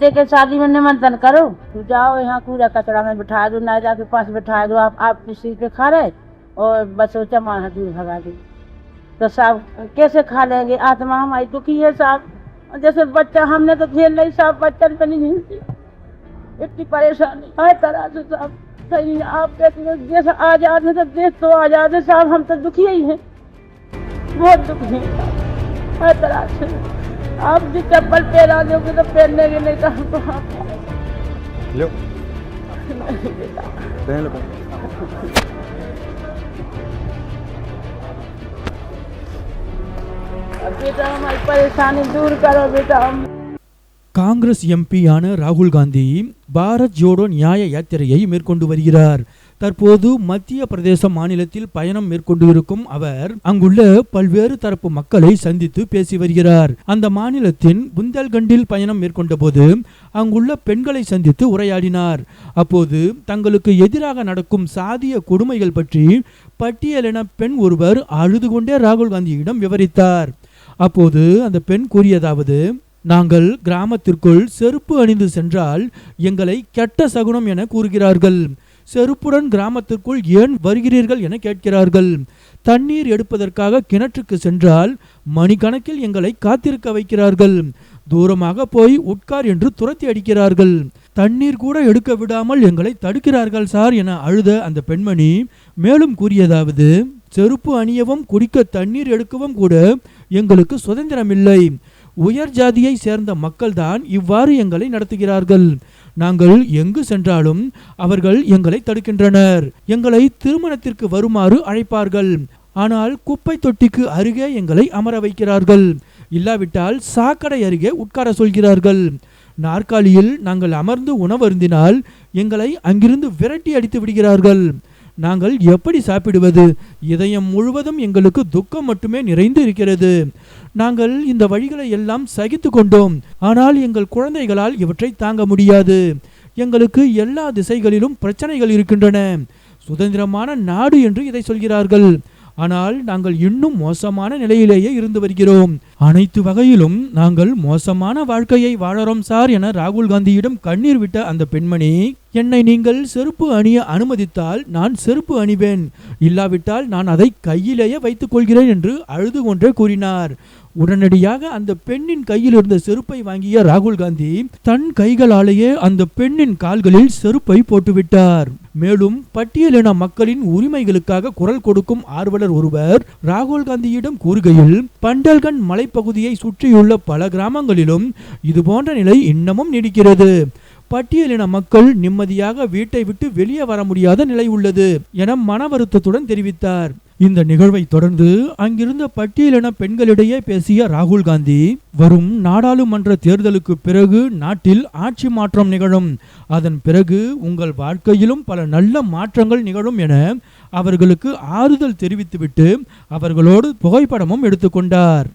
बच्चे के शादी में निमंत्रण करो। तू जाओ यहाँ कूड़ा कचरा में बिठा दो नायरा के पास बिठा दो। आप आप सीट पे खा रहे और बच्चों चमा दूर भगा दो। तो साहब, कैसे खा लेंगे? आत्मा हमारी दुखी है साहब। जैसे बच्चा, हमने तो झेल नहीं साहब, बच्चन पे नहीं इतनी परेशानी। हर तरह से साहब, सही आप कहते हो देश आज़ाद है तो देश तो आज़ाद है साहब, हम तो दुखी ही हैं। बहुत दुखी हैं। हर तरह से। आप भी चप्पल पहना दोगे तो पहनने के नहीं तो हमको आप लो पहन लो पहन लो। अब बेटा हमारी परेशानी दूर करो बेटा हम காங்கிரஸ் எம்பியான ராகுல் காந்தி பாரத் ஜோடோ நியாய யாத்திரையை மேற்கொண்டு வருகிறார் தற்போது மத்திய பிரதேச மாநிலத்தில் பயணம் மேற்கொண்டு இருக்கும் அவர் அங்குள்ள பல்வேறு தரப்பு மக்களை சந்தித்து பேசி வருகிறார். அந்த மாநிலத்தின் புந்தல்கண்டில் பயணம் மேற்கொண்ட போது அங்குள்ள பெண்களை சந்தித்து உரையாடினார். அப்போது தங்களுக்கு எதிராக நடக்கும் சாதிய கொடுமைகள் பற்றி பட்டியலின பெண் ஒருவர் அழுது கொண்டே ராகுல் காந்தியிடம் விவரித்தார். அப்போது அந்த பெண் கூறியதாவது நாங்கள் கிராமத்திற்குள் செருப்பு அணிந்து சென்றால் எங்களை கெட்ட சகுனம் என கூறுகிறார்கள். செருப்புடன் கிராமத்திற்குள் ஏன் வருகிறீர்கள் என கேட்கிறார்கள். தண்ணீர் எடுப்பதற்காக கிணற்றுக்கு சென்றால் மணிக்கணக்கில் எங்களை காத்திருக்க வைக்கிறார்கள். தூரமாக போய் உட்கார் என்று துரத்தி அடிக்கிறார்கள். தண்ணீர் கூட எடுக்க விடாமல் எங்களை தடுக்கிறார்கள் சார் என அழுத அந்த பெண்மணி மேலும் கூறியதாவது செருப்பு அணியவும் குடிக்க தண்ணீர் எடுக்கவும் கூட எங்களுக்கு சுதந்திரமில்லை. உயர் ஜாதியை சேர்ந்த மக்கள்தான் இவ்வாறு எங்களை நடத்துகிறார்கள். நாங்கள் எங்கு சென்றாலும் அவர்கள் எங்களை தடுக்கின்றனர். எங்களை திருமணத்திற்கு வருமாறு அழைப்பார்கள். ஆனால் குப்பை தொட்டிக்கு அருகே எங்களை அமர வைக்கிறார்கள். இல்லாவிட்டால் சாக்கடை அருகே உட்கார சொல்கிறார்கள். நாற்காலியில் நாங்கள் அமர்ந்து உணவருந்தினால் எங்களை அங்கிருந்து விரட்டி அடித்து விடுகிறார்கள். நாங்கள் எப்படி சாப்பிடுவது? இதயம் முழுவதும் எங்களுக்கு துக்கம் மட்டுமே நிறைந்து இருக்கிறது. நாங்கள் இந்த வழிகளை எல்லாம் சகித்து கொண்டோம். ஆனால் எங்கள் குழந்தைகளால் இவற்றை தாங்க முடியாது. எங்களுக்கு எல்லா திசைகளிலும் பிரச்சனைகள் இருக்கின்றன. சுதந்திரமான நாடு என்று இதை சொல்கிறார்கள். ஆனால் நாங்கள் இன்னும் மோசமான நிலையிலேயே இருந்து வருகிறோம். அனைத்து வகையிலும் நாங்கள் மோசமான வாழ்க்கையை வாழறோம் சார் என ராகுல் காந்தியிடம் கண்ணீர் விட்ட அந்த பெண்மணி என்னை நீங்கள் செருப்பு அணிய அனுமதித்தால் நான் செருப்பு அணிவேன். இல்லாவிட்டால் நான் அதை கையிலேயே வைத்துக் கொள்கிறேன் என்று அழுது கொண்டே கூறினார். உடனடியாக அந்த பெண்ணின் கையில் இருந்த செருப்பை வாங்கிய ராகுல் காந்தி தன் கைகளாலேயே அந்த பெண்ணின் கால்களில் செருப்பை போட்டுவிட்டார். மேலும் பட்டியலின மக்களின் உரிமைகளுக்காக குரல் கொடுக்கும் ஆர்வலர் ஒருவர் ராகுல் காந்தியிடம் கூறுகையில் பண்டல்கன் மலைப்பகுதியை சுற்றியுள்ள பல கிராமங்களிலும் இதுபோன்ற நிலை இன்னமும் நீடிக்கிறது. பட்டியலின மக்கள் நிம்மதியாக வீட்டை விட்டு வெளியே வர முடியாத நிலை உள்ளது என மன வருத்தத்துடன் தெரிவித்தார். இந்த நிகழ்வை தொடர்ந்து அங்கிருந்த பட்டியலின பெண்களிடையே பேசிய ராகுல் காந்தி வரும் நாடாளுமன்ற தேர்தலுக்கு பிறகு நாட்டில் ஆட்சி மாற்றம் நிகழும். அதன் பிறகு உங்கள் வாழ்க்கையிலும் பல நல்ல மாற்றங்கள் நிகழும் என அவர்களுக்கு ஆறுதல் தெரிவித்துவிட்டு அவர்களோடு புகைப்படமும் எடுத்துக்கொண்டார்.